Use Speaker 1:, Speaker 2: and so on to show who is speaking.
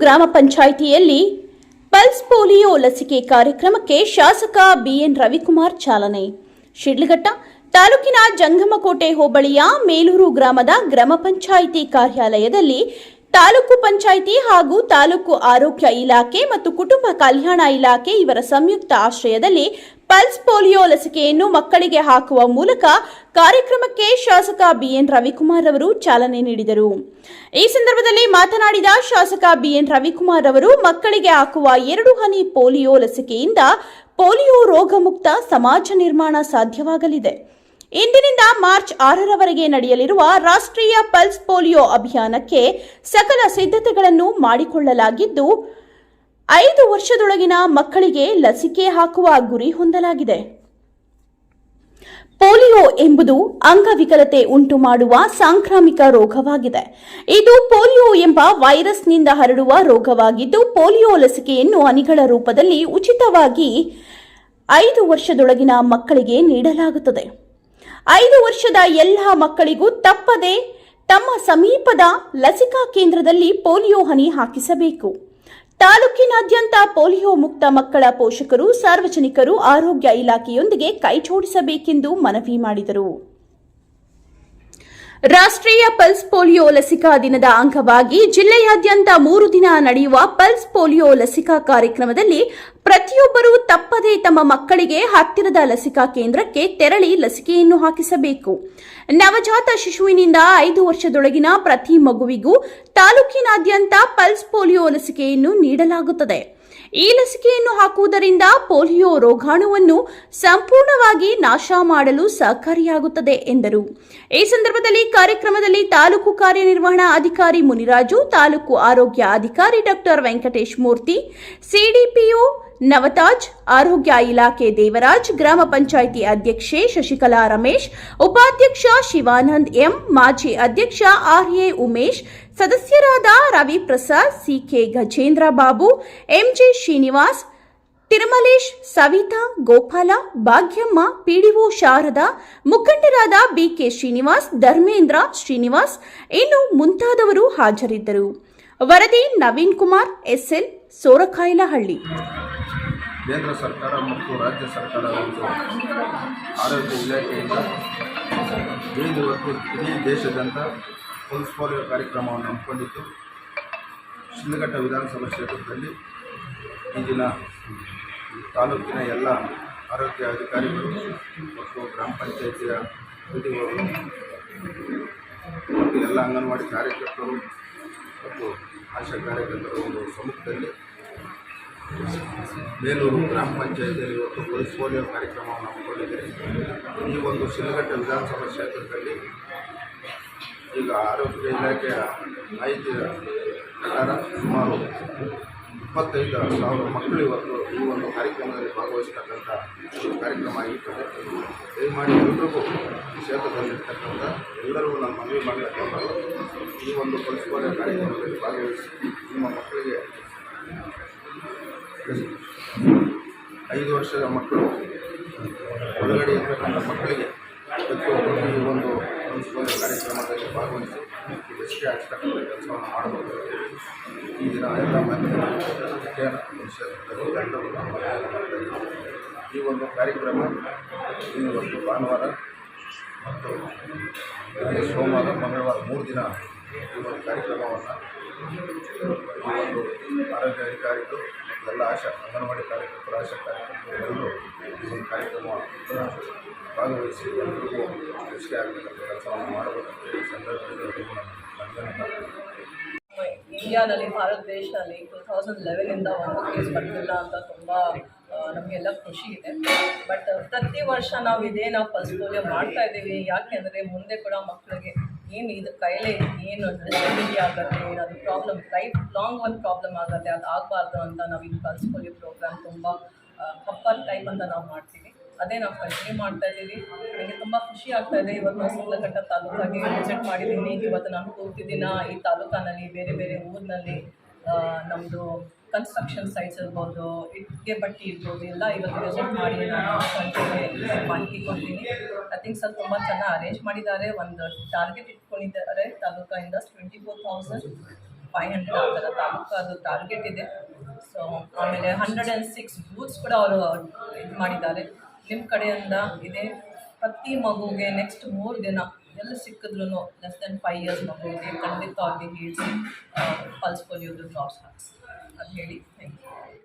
Speaker 1: ಗ್ರಾಮ ಪಂಚಾಯಿತಿಯಲ್ಲಿ pulse polio ಲಸಿಕೆ ಕಾರ್ಯಕ್ರಮಕ್ಕೆ ಶಾಸಕ ಬಿಎನ್ ರವಿಕುಮಾರ್ ಚಾಲನೆ. ಶಿಡ್ಲಘಟ್ಟ ತಾಲೂಕಿನ ಜಂಗಮಕೋಟೆ ಹೋಬಳಿಯ ಮೇಲೂರು ಗ್ರಾಮದ ಗ್ರಾಮ ಪಂಚಾಯಿತಿ ಕಾರ್ಯಾಲಯದಲ್ಲಿ ತಾಲೂಕು ಪಂಚಾಯಿತಿ ಹಾಗೂ ತಾಲೂಕು ಆರೋಗ್ಯ ಇಲಾಖೆ ಮತ್ತು ಕುಟುಂಬ ಕಲ್ಯಾಣ ಇಲಾಖೆ ಇವರ ಸಂಯುಕ್ತ ಆಶ್ರಯದಲ್ಲಿ ಪಲ್ಸ್ ಪೋಲಿಯೋ ಲಸಿಕೆಯನ್ನು ಮಕ್ಕಳಿಗೆ ಹಾಕುವ ಮೂಲಕ ಕಾರ್ಯಕ್ರಮಕ್ಕೆ ಶಾಸಕ ಬಿಎನ್ ರವಿಕುಮಾರ್ ಅವರು ಚಾಲನೆ ನೀಡಿದರು. ಈ ಸಂದರ್ಭದಲ್ಲಿ ಮಾತನಾಡಿದ ಶಾಸಕ ಬಿಎನ್ ರವಿಕುಮಾರ್ ಅವರು, ಮಕ್ಕಳಿಗೆ ಹಾಕುವ ಎರಡು ಹನಿ ಪೋಲಿಯೋ ಲಸಿಕೆಯಿಂದ ಪೋಲಿಯೋ ರೋಗಮುಕ್ತ ಸಮಾಜ ನಿರ್ಮಾಣ ಸಾಧ್ಯವಾಗಲಿದೆ. ಇಂದಿನಿಂದ ಮಾರ್ಚ್ ಆರರವರೆಗೆ ನಡೆಯಲಿರುವ ರಾಷ್ಟ್ರೀಯ ಪಲ್ಸ್ ಪೋಲಿಯೋ ಅಭಿಯಾನಕ್ಕೆ ಸಕಲ ಸಿದ್ಧತೆಗಳನ್ನು ಮಾಡಿಕೊಳ್ಳಲಾಗಿದ್ದು ಐದು ವರ್ಷದೊಳಗಿನ ಮಕ್ಕಳಿಗೆ ಲಸಿಕೆ ಹಾಕುವ ಗುರಿ ಹೊಂದಲಾಗಿದೆ. ಪೋಲಿಯೋ ಎಂಬುದು ಅಂಗವಿಕಲತೆ ಉಂಟು ಮಾಡುವ ಸಾಂಕ್ರಾಮಿಕ ರೋಗವಾಗಿದೆ. ಇದು ಪೋಲಿಯೋ ಎಂಬ ವೈರಸ್ನಿಂದ ಹರಡುವ ರೋಗವಾಗಿದ್ದು, ಪೋಲಿಯೋ ಲಸಿಕೆಯನ್ನು ಹನಿಗಳ ರೂಪದಲ್ಲಿ ಉಚಿತವಾಗಿ ಐದು ವರ್ಷದೊಳಗಿನ ಮಕ್ಕಳಿಗೆ ನೀಡಲಾಗುತ್ತದೆ. ಐದು ವರ್ಷದ ಎಲ್ಲ ಮಕ್ಕಳಿಗೂ ತಪ್ಪದೆ ತಮ್ಮ ಸಮೀಪದ ಲಸಿಕಾ ಕೇಂದ್ರದಲ್ಲಿ ಪೋಲಿಯೋ ಹನಿ ಹಾಕಿಸಬೇಕು. ತಾಲೂಕಿನಾದ್ಯಂತ ಪೋಲಿಯೋ ಮುಕ್ತ ಮಕ್ಕಳ ಪೋಷಕರು ಸಾರ್ವಜನಿಕರು ಆರೋಗ್ಯ ಇಲಾಖೆಯೊಂದಿಗೆ ಕೈಜೋಡಿಸಬೇಕೆಂದು ಮನವಿ ಮಾಡಿದರು. ರಾಷ್ಟ್ರೀಯ ಪಲ್ಸ್ ಪೋಲಿಯೋ ಲಸಿಕಾ ದಿನದ ಅಂಗವಾಗಿ ಜಿಲ್ಲೆಯಾದ್ಯಂತ ಮೂರು ದಿನ ನಡೆಯುವ ಪಲ್ಸ್ ಪೋಲಿಯೋ ಲಸಿಕಾ ಕಾರ್ಯಕ್ರಮದಲ್ಲಿ ಪ್ರತಿಯೊಬ್ಬರೂ ತಪ್ಪದೇ ತಮ್ಮ ಮಕ್ಕಳಿಗೆ ಹತ್ತಿರದ ಲಸಿಕಾ ಕೇಂದ್ರಕ್ಕೆ ತೆರಳಿ ಲಸಿಕೆಯನ್ನು ಹಾಕಿಸಬೇಕು. ನವಜಾತ ಶಿಶುವಿನಿಂದ ಐದು ವರ್ಷದೊಳಗಿನ ಪ್ರತಿ ಮಗುವಿಗೂ ತಾಲೂಕಿನಾದ್ಯಂತ ಪಲ್ಸ್ ಪೋಲಿಯೋ ಲಸಿಕೆಯನ್ನು ನೀಡಲಾಗುತ್ತದೆ. ಈ ಲಸಿಕೆಯನ್ನು ಹಾಕುವುದರಿಂದ ಪೋಲಿಯೋ ರೋಗಾಣುವನ್ನು ಸಂಪೂರ್ಣವಾಗಿ ನಾಶ ಮಾಡಲು ಸಹಕಾರಿಯಾಗುತ್ತದೆ ಎಂದರು. ಈ ಸಂದರ್ಭದಲ್ಲಿ ಕಾರ್ಯಕ್ರಮದಲ್ಲಿ ತಾಲೂಕು ಕಾರ್ಯನಿರ್ವಹಣಾ ಅಧಿಕಾರಿ ಮುನಿರಾಜು, ತಾಲೂಕು ಆರೋಗ್ಯ ಅಧಿಕಾರಿ ಡಾಕ್ಟರ್ ವೆಂಕಟೇಶ್ ಮೂರ್ತಿ ಸಿಡಿಪಿಒ ನವತಾಜ್, ಆರೋಗ್ಯ ಇಲಾಖೆ ದೇವರಾಜ್, ಗ್ರಾಮ ಪಂಚಾಯಿತಿ ಅಧ್ಯಕ್ಷೆ ಶಶಿಕಲಾ ರಮೇಶ್, ಉಪಾಧ್ಯಕ್ಷ ಶಿವಾನಂದ್ ಎಂ, ಮಾಜಿ ಅಧ್ಯಕ್ಷ ಆರ್ಎ ಉಮೇಶ್ ಸದಸ್ಯರಾದ Ravi Prasad, CK Gajendra Babu, MJ Srinivas, Tirumalesh, Savitha, Gopala, Bhagyamma PDO Sharada, ಮುಖಂಡರಾದ ಬಿಕೆ ಶ್ರೀನಿವಾಸ್, ಧರ್ಮೇಂದ್ರ ಶ್ರೀನಿವಾಸ್ ಇನ್ನು ಮುಂತಾದವರು ಹಾಜರಿದ್ದರು. ವರದಿ ನವೀನ್ ಕುಮಾರ್, ಎಸ್ಎಲ್ ಸೋರಕಾಯಿಲಹಳ್ಳಿ.
Speaker 2: ಕೇಂದ್ರ ಸರ್ಕಾರ ಮತ್ತು ರಾಜ್ಯ ಸರ್ಕಾರ ಆರೋಗ್ಯ ಇಲಾಖೆಯಿಂದ ದೇಶಾದ್ಯಂತ ಪಲ್ಸ್ ಪೋಲಿಯೋ ಕಾರ್ಯಕ್ರಮವನ್ನು ಹಮ್ಮಿಕೊಂಡಿದ್ದು ಶಿಂದಘಟ್ಟ ವಿಧಾನಸಭಾ ಕ್ಷೇತ್ರದಲ್ಲಿ ಈ ದಿನ ತಾಲೂಕಿನ ಎಲ್ಲ ಆರೋಗ್ಯ ಅಧಿಕಾರಿಗಳು ಮತ್ತು ಗ್ರಾಮ ಪಂಚಾಯಿತಿಯ ಪ್ರತಿಗಳು ಮತ್ತು ಎಲ್ಲ ಅಂಗನವಾಡಿ ಕಾರ್ಯಕರ್ತರು ಮತ್ತು ಆಶಾ ಕಾರ್ಯಕರ್ತರ ಒಂದು ಸಮ್ಮುಖದಲ್ಲಿ ಬೇಲೂರು ಗ್ರಾಮ ಪಂಚಾಯತಿಯಲ್ಲಿ ಇವತ್ತು ಪೊಲೀಸ್ ಪೋಲಿಯೋ ಕಾರ್ಯಕ್ರಮವನ್ನು ಹಮ್ಮಿಕೊಂಡಿದೆ ಈ ಒಂದು ಶಿಲಘಟ್ಟ ವಿಧಾನಸಭಾ ಕ್ಷೇತ್ರದಲ್ಲಿ ಈಗ ಆರೋಗ್ಯ ಇಲಾಖೆಯ ಮಾಹಿತಿಯ ಪ್ರಕಾರ ಸುಮಾರು ಇಪ್ಪತ್ತೈದು ಸಾವಿರ ಮಕ್ಕಳು ಇವತ್ತು ಈ ಒಂದು ಕಾರ್ಯಕ್ರಮದಲ್ಲಿ ಭಾಗವಹಿಸ್ತಕ್ಕಂಥ ಕಾರ್ಯಕ್ರಮ ಆಗಿರ್ತದೆ ದಯಮಾಡಿ ಎಲ್ರಿಗೂ ಕ್ಷೇತ್ರದಲ್ಲಿರ್ತಕ್ಕಂಥ ಎಲ್ಲರಿಗೂ ನಾನು ಮನವಿ ಮಾಡತಕ್ಕಂಥದ್ದು, ಈ ಒಂದು ಪಲ್ಸ್ ಕಾರ್ಯಕ್ರಮದಲ್ಲಿ ಭಾಗವಹಿಸಿ ನಿಮ್ಮ ಮಕ್ಕಳಿಗೆ ಐದು ವರ್ಷದ ಮಕ್ಕಳು, ಒಳಗಡೆ ಇರ್ತಕ್ಕಂಥ ಮಕ್ಕಳಿಗೆ ಈ ಒಂದು ಸಂಸ್ಕೃತಿ ಕಾರ್ಯಕ್ರಮದಲ್ಲಿ ಭಾಗವಹಿಸಿ ಎಷ್ಟೇ ಹಾಕ್ತಕ್ಕಂಥ ಕೆಲಸವನ್ನು ಮಾಡಬಹುದು ಈ ದಿನ ಎಲ್ಲ ಇದ್ದೀವಿ. ಈ ಒಂದು ಕಾರ್ಯಕ್ರಮ ಒಂದು ಭಾನುವಾರ ಮತ್ತು ಸೋಮವಾರ, ಮಂಗಳವಾರ ಮೂರು ದಿನ ಈ ಒಂದು ಕಾರ್ಯಕ್ರಮವನ್ನು ಈ ಒಂದು ಆರೋಗ್ಯ ಅಧಿಕಾರಿಗಳು ಎಲ್ಲ ಆಶಾ ಅಂಗನವಾಡಿ ಕಾರ್ಯಕರ್ತರು ಆಶಾ ಕಾರ್ಯಕರ್ತರು ಈ ಕಾರ್ಯಕ್ರಮ ಭಾಗವಹಿಸಿ ಎಲ್ಲರಿಗೂ ಲಸಿಕೆ ಆಗತಕ್ಕಂಥ ಕೆಲಸವನ್ನು ಮಾಡಬೇಕಂತ ಸಂದರ್ಭದಲ್ಲಿ
Speaker 3: ಇಂಡಿಯಾದಲ್ಲಿ ಭಾರತ ದೇಶದಲ್ಲಿ ಟೂ ತೌಸಂಡ್ ಲೆವೆನಿಂದ ಒಂದು ಕೇಸ್ ಬರ್ತಿಲ್ಲ ಅಂತ ತುಂಬ ನಮಗೆಲ್ಲ ಖುಷಿ ಇದೆ. ಬಟ್ ಪ್ರತಿ ವರ್ಷ ನಾವು ಇದೇ ನಾವು ಪಲ್ಸ್ ಪೋಲಿಯೋ ಮಾಡ್ತಾ ಇದ್ದೀವಿ. ಯಾಕೆಂದರೆ ಮುಂದೆ ಕೂಡ ಮಕ್ಕಳಿಗೆ ಏನು ಇದು ಕೈಲೆ ಏನು ಡಿಸಬಿಲಿಟಿ ಆಗುತ್ತೆ, ಏನಾದರೂ ಪ್ರಾಬ್ಲಮ್ ಲೈಫ್ ಲಾಂಗ್ ಒಂದು ಪ್ರಾಬ್ಲಮ್ ಆಗುತ್ತೆ, ಅದು ಆಗಬಾರ್ದು ಅಂತ ನಾವು ಈ ಕಲ್ಸ್ಕೊಳ್ಳಿ ಪ್ರೋಗ್ರಾಮ್ ತುಂಬ ಹಪ್ಪರ್ ಟೈಪ್ ಅಂತ ನಾವು ಮಾಡ್ತೀವಿ. ಅದೇ ನಾವು ಕಂಟಿನ್ಯೂ ಮಾಡ್ತಾ ಇದ್ದೀವಿ. ನನಗೆ ತುಂಬ ಖುಷಿ ಆಗ್ತಾ ಇದೆ ಇವತ್ತು ನಾವು ಸುಂದರಘಟ್ಟ ತಾಲೂಕಾಗಿ ವಿಸಿಟ್ ಮಾಡಿದ್ದೀನಿ. ಇವತ್ತು ನಾನು ಕೂತಿದ್ದೀನ ಈ ತಾಲೂಕಿನಲ್ಲಿ, ಬೇರೆ ಬೇರೆ ಊರಿನಲ್ಲಿ ನಮ್ಮದು ಕನ್ಸ್ಟ್ರಕ್ಷನ್ ಸೈಟ್ಸ್ ಇರ್ಬೋದು, ಇಟ್ಟಿಗೆ ಬಟ್ಟಿ ಇರ್ಬೋದು, ಎಲ್ಲ ಇವತ್ತು ವಿಸಿಟ್ ಮಾಡಿ ನಾನು ಮಾಹಿತಿ ಕೊಡ್ತೀನಿ ಐ ಥಿಂಕ್ ಸರ್ ತುಂಬ ಚೆನ್ನಾಗಿ ಅರೇಂಜ್ ಮಾಡಿದ್ದಾರೆ. ಒಂದು ಟಾರ್ಗೆಟ್ ಇಟ್ಕೊಂಡಿದ್ದಾರೆ. ತಾಲೂಕಿಂದ twenty four thousand five hundred ಆ ಥರ ತಾಲೂಕು ಅದು ಟಾರ್ಗೆಟ್ ಇದೆ. ಸೊ ಆಮೇಲೆ ಹಂಡ್ರೆಡ್ ಆ್ಯಂಡ್ ಸಿಕ್ಸ್ ಬೂತ್ಸ್ ಕೂಡ ಅವರು ಇದು ಮಾಡಿದ್ದಾರೆ. ನಿಮ್ಮ ಕಡೆಯಿಂದ ಇದೆ. ಪ್ರತಿ ಮಗುಗೆ ನೆಕ್ಸ್ಟ್ ಮೂರು ದಿನ ಎಲ್ಲ ಸಿಕ್ಕಿದ್ರು ಲೆಸ್ ದೆನ್ ಫೈವ್ ಇಯರ್ಸ್ ಮಗುವಿಗೆ ಖಂಡಿತವಾಗಿ ಹೇಳಿಸಿ ಪಲ್ಸ್ ಪೋಲಿಯೋದು ಡ್ರಾಪ್ಸ್ ಹಾಕ್ಸಿ. ಅದು ಹೇಳಿ ಥ್ಯಾಂಕ್ ಯು